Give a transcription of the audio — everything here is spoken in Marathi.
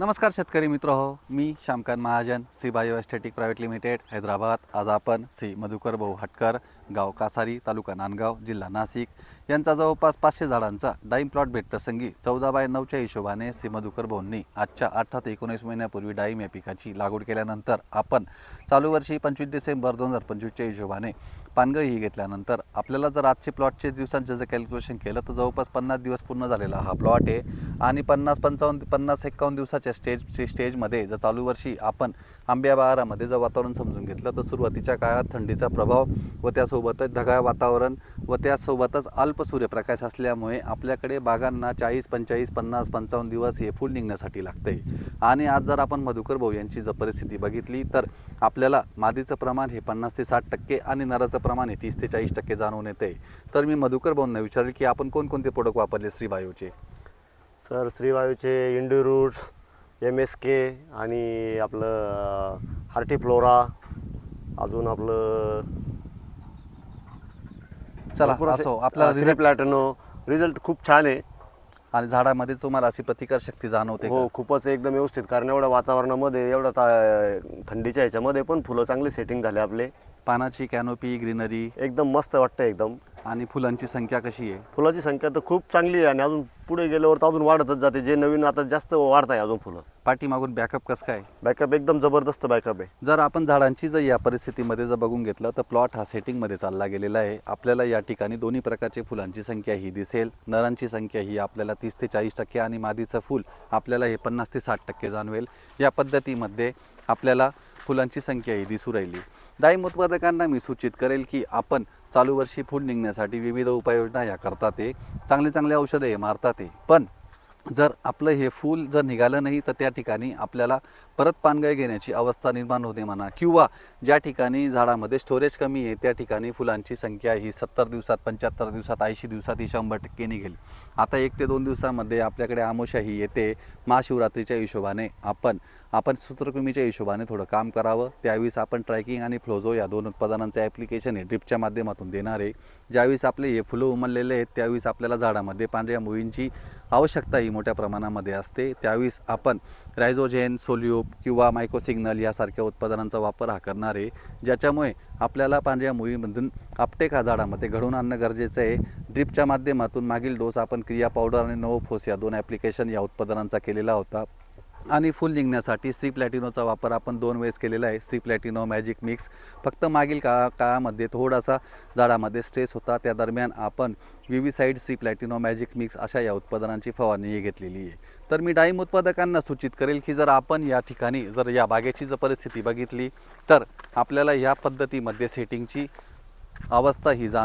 नमस्कार शेतकरी मित्र हो मी Shyamkant Mahajan C bio aesthetic private limited Hyderabad. आज आपण सी मधुकर भाऊ हटकर गाव कासारी तालुका नांदगाव जिल्हा नाशिक. यांचा जवळपास पाचशे झाडांचा डाईम प्लॉट भेटप्रसंगी चौदा बाय नऊच्या हिशोबाने सी मधुकर भाऊंनी आजच्या अठरा ते एकोणीस महिन्यापूर्वी डाळिंब या पिकाची लागवड केल्यानंतर आपण चालू वर्षी पंचवीस डिसेंबर दोन हजार पंचवीसच्या हिशोबाने पानगळ ही घेतल्यानंतर आपल्याला जर आजचे प्लॉटचे दिवसांचं जर कॅल्क्युलेशन केलं तर जवळपास पन्नास दिवस पूर्ण झालेला हा प्लॉट आहे. आणि पन्नास पंचावन्न पन्नास एक्कावन्न दिवसाच्या स्टेज स्टेजमध्ये जर चालू वर्षी आपण आंब्या बहारामध्ये जर वातावरण समजून घेतलं तर सुरुवातीच्या काळात थंडीचा प्रभाव व त्यासोबतच ढगाळ वातावरण व त्यासोबतच अल्प सूर्यप्रकाश असल्यामुळे आपल्याकडे बागांना चाळीस पंचेचाळीस पन्नास पंचावन्न दिवस हे फूल निघण्यासाठी लागते. आणि आज जर आपण मधुकर भाऊ यांची जर परिस्थिती बघितली तर आपल्याला मादीचं प्रमाण हे पन्नास ते साठ टक्के आणि नराचं प्रमाण हे तीस ते चाळीस टक्के जाणून येते. तर मी मधुकर भाऊंना विचारेल की आपण कोणकोणते प्रोडक्ट वापरले श्रीवायूचे sir श्रीवायूचे indie roots M S K आणि आपलं हार्टी फ्लोरा अजून आपलं चला भरपूर असे- श्री result- प्लॅटनो रिझल्ट खूप छान आहे. आणि झाडामध्ये तुम्हाला अशी प्रतिकार शक्ती जाणवते हो? खूपच एकदम व्यवस्थित कारण एवढ्या वातावरणामध्ये एवढं ता थंडीच्या ह्याच्यामध्ये पण फुलं चांगली सेटिंग झाले आपले. पानाची कॅनोपी ग्रीनरी एकदम मस्त वाटतं एकदम. आणि फुलांची संख्या कशी आहे? फुलाची संख्या तर खूप चांगली आहे आणि अजून पुढे गेल्यावर तर अजून वाढतच जाते. जे नवीन आता जास्त वाढत आहे अजून फुलं. पाठीमागून बॅकअप कसं काय? बॅकअप एकदम जबरदस्त बॅकअप आहे. जर आपण झाडांची जर या परिस्थितीमध्ये जर बघून घेतलं तर प्लॉट हा सेटिंगमध्ये चालला गेलेला आहे. आपल्याला या ठिकाणी दोन्ही प्रकारचे फुलांची संख्या ही दिसेल. नरांची संख्या ही आपल्याला तीस ते चाळीस टक्के आणि मादीचं फूल आपल्याला हे पन्नास ते साठ टक्के जाणवेल. या पद्धतीमध्ये आपल्याला फुलांची संख्या ही दिसू राहिली. डाळिंब उत्पादकांना मी सूचित करेल की आपण चालू वर्षी फुल निघण्यासाठी विविध उपाययोजना ह्या करतात ते चांगले चांगले औषधं हे मारतात ते पण जर आपलं हे फूल जर निघालं नाही तर त्या ठिकाणी आपल्याला परत पानगळ घेण्याची अवस्था निर्माण होते म्हणा किंवा ज्या ठिकाणी झाडामध्ये स्टोरेज कमी आहे त्या ठिकाणी फुलांची संख्या ही सत्तर दिवसात पंच्याहत्तर दिवसात ऐंशी दिवसात ही शंभर टक्के निघेल. आता एक ते दोन दिवसामध्ये आपल्याकडे आमोशाही येते. महाशिवरात्रीच्या हिशोबाने आपण आपण सूत्रकृमीच्या हिशोबाने थोडं काम करावं. त्यावेळेस आपण ट्रॅकिंग आणि फ्लोझो या दोन उत्पादनांचं ॲप्लिकेशन हे ड्रिपच्या माध्यमातून देणार आहे. ज्यावेळेस आपले हे फुलं उमललेले आहेत त्यावेळेस आपल्याला झाडामध्ये पांढऱ्या मुळींची आवश्यकता ही मोठ्या प्रमाणामध्ये असते. त्यावेळेस आपण रायझोजेन सोल्यूब किंवा मायक्रोसिग्नल यासारख्या उत्पादनांचा वापर हा करणार आहे. ज्याच्यामुळे आपल्याला पांढऱ्या मुळीमधून आपटेक हा झाडामध्ये घडवून आणणं गरजेचं आहे. ड्रिपच्या माध्यमातून मागील डोस आपण क्रिया पावडर आणि नोफोस या दोन ॲप्लिकेशन या उत्पादनांचा केलेला होता. आणि फुल निघण्यासाठी सी प्लॅटिनोचा वापर आपण दोन वेळेस केलेला आहे. सी प्लॅटिनो मॅजिक मिक्स फक्त मागील काळा काळामध्ये थोडासा झाडामध्ये स्ट्रेस होता. त्या दरम्यान आपण विविसाईड सी प्लॅटिनो मॅजिक मिक्स अशा या उत्पादनांची फवारणी घेतलेली आहे. तर मी डाळिंब उत्पादकांना सूचित करेल की जर आपण या ठिकाणी जर या बागेची जर परिस्थिती बघितली तर आपल्याला या पद्धतीमध्ये सेटिंगची अवस्था ही जाण